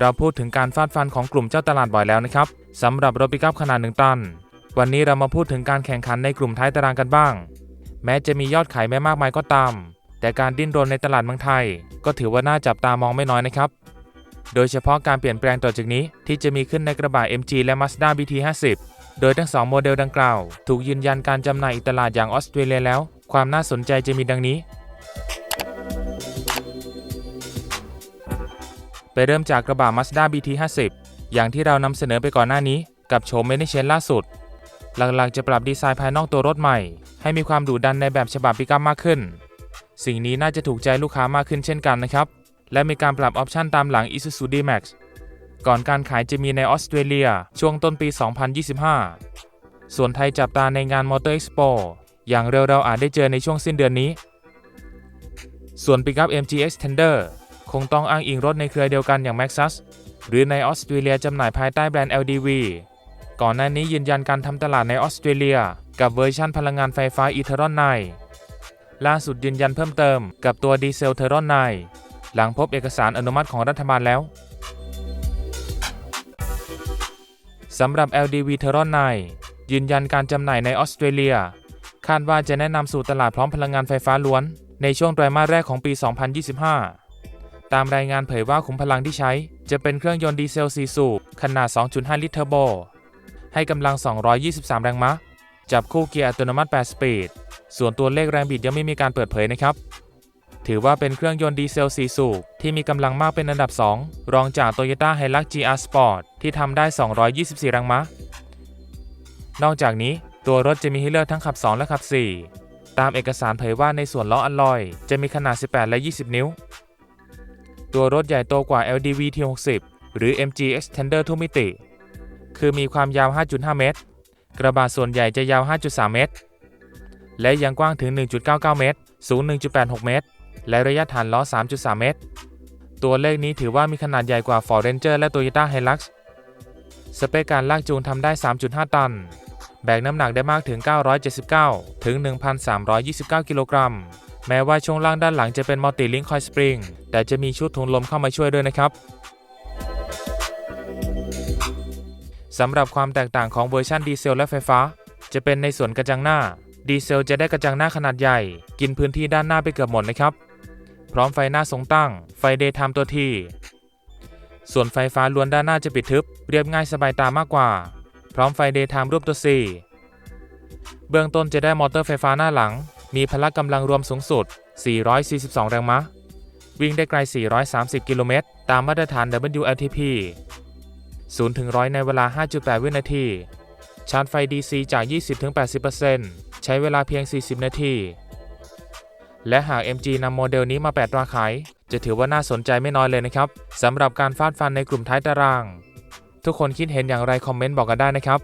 เราพูดถึงการฟาดฟันของกลุ่มเจ้าตลาดบ่อยแล้วนะครับสำหรับรถปิกัพขนาด1ตัน วันนี้เรามาพูดถึงการแข่งขันในกลุ่มท้ายตารางกันบ้าง แม้จะมียอดขายไม่มากมายก็ตาม แต่การดิ้นรนในตลาดเมืองไทย ก็ถือว่าน่าจับตามองไม่น้อยนะครับ โดยเฉพาะการเปลี่ยนแปลงต่อจากนี้ที่จะมีขึ้นในกระบะ MG และ Mazda BT50 โดยทั้งสองโมเดลดังกล่าว ถูกยืนยันการจำหน่ายอีตลาดอย่างออสเตรเลียแล้ว ความน่าสนใจจะมีดังนี้ ไปเริ่มจากกระบะ Mazda BT50 อย่างที่เรานำเสนอไปก่อนหน้านี้ กับโฉมเมนิเชนล่าสุด หลักๆจะปรับดีไซน์ภายนอกตัวรถใหม่ ให้มีความดุดันในแบบฉบับปิกอัพมากขึ้น สิ่งนี้น่าจะถูกใจลูกค้ามากขึ้นเช่นกันนะครับ และมีการปรับออปชันตามหลัง Isuzu D-Max ก่อนการขายจะมีในออสเตรเลียช่วงต้นปี 2025 ส่วนไทยจับตาในงาน Motor Expo อย่างเร็วเราอาจได้เจอในช่วงสิ้นเดือนนี้ ส่วน Pickup MG Extender คงต้องอ้างอิงรถในเครือเดียวกันอย่าง Maxus หรือในออสเตรเลียจำหน่ายภายใต้แบรนด์ LDV ก่อนหน้านี้ยืนยันการทำตลาดในออสเตรเลีย กับเวอร์ชันพลังงานไฟฟ้า e-tron 9ล่าสุดยืนยันเพิ่มเติมกับตัวดีเซล Teron 9หลังพบเอกสารอนุมัติของรัฐบาลแล้วสำหรับ LDV Teron 9ยืนยันการจำหน่ายในออสเตรเลีย คาดว่าจะแนะนำสู่ตลาดพร้อมพลังงานไฟฟ้าล้วน ในช่วงไตรมาสแรกของปี 2025 ตามรายงานเผยว่าขุมพลังที่ใช้ จะเป็นเครื่องยนต์ดีเซล 4 สูบ ขนาด 2.5 ลิตรเทอร์โบ ให้กำลัง 223 แรงม้า จับคู่เกียร์อัตโนมัติ 8 สปีด ส่วนตัวเลขแรงบิดยังไม่มีการเปิดเผยนะครับ ถือว่าเป็นเครื่องยนต์ดีเซล 4 สูบ ที่มีกำลังมากเป็นอันดับ 2 รองจาก Toyota Hilux GR Sport ที่ทำได้ 224 แรงม้า นอกจากนี้ตัวรถจะมีให้เลือกทั้งขับ 2 และขับ 4 ตามเอกสารเผยว่าในส่วนล้ออัลลอย จะมีขนาด 18 และ 20 นิ้ว ตัวรถใหญ่โตกว่า LDV T60 หรือ MG Extender ทุกมิติ คือมีความยาว 5.5 เมตร กระบะส่วนใหญ่จะยาว 5.3 เมตร และยังกว้างถึง 1.99 เมตร สูง 1.86 เมตร และระยะฐานล้อ 3.3 เมตร ตัวเลขนี้ถือว่ามีขนาดใหญ่กว่า Ford Ranger และ Toyota Hilux สเปคการลากจูงทำได้ 3.5 ตัน แบกน้ำหนักได้มากถึง 979 ถึง 1,329 กิโลกรัม แม้ว่าช่วงล่างด้านหลังจะเป็นมัลติลิง k ์คอยสปริงแต่จะมีชุดถุงลมเข้ามาช่วยด้วยนะครับสำหรับความแตกต่างของเวอร์ชันดีเซลและไฟฟ้า จะเป็นในส่วนกระจังหน้า ดีเซลจะได้กระจังหน้าขนาดใหญ่ กินพื้นที่ด้านหน้าไปเกือบหมดนะครับ พร้อมไฟหน้าทรงตั้ง ไฟเดย์ไทม์ตัวทีส่วนไฟฟ้าล้วนด้านหน้าจะปิดทึบ เรียบง่ายสบายตามากกว่า พร้อมไฟเดย์ไทม์รูปตัว C เบื้องต้นจะได้มอเตอร์ไฟฟ้าหน้าหลัง มีพละกำลังรวมสูงสุด 442 แรงม้า วิ่งได้ไกล 430 กิโลเมตร ตามมาตรฐาน WLTP 0ถึง100 ในเวลา 5.8 วินาที ชาร์จไฟ DC จาก 20-80%ใช้เวลาเพียง 40 นาที และหาก MG นำโมเดลนี้มาแปดราขาย จะถือว่าน่าสนใจไม่น้อยเลยนะครับสำหรับการฟาดฟันในกลุ่มท้ายตาราง ทุกคนคิดเห็นอย่างไรคอมเมนต์บอกกันได้นะครับ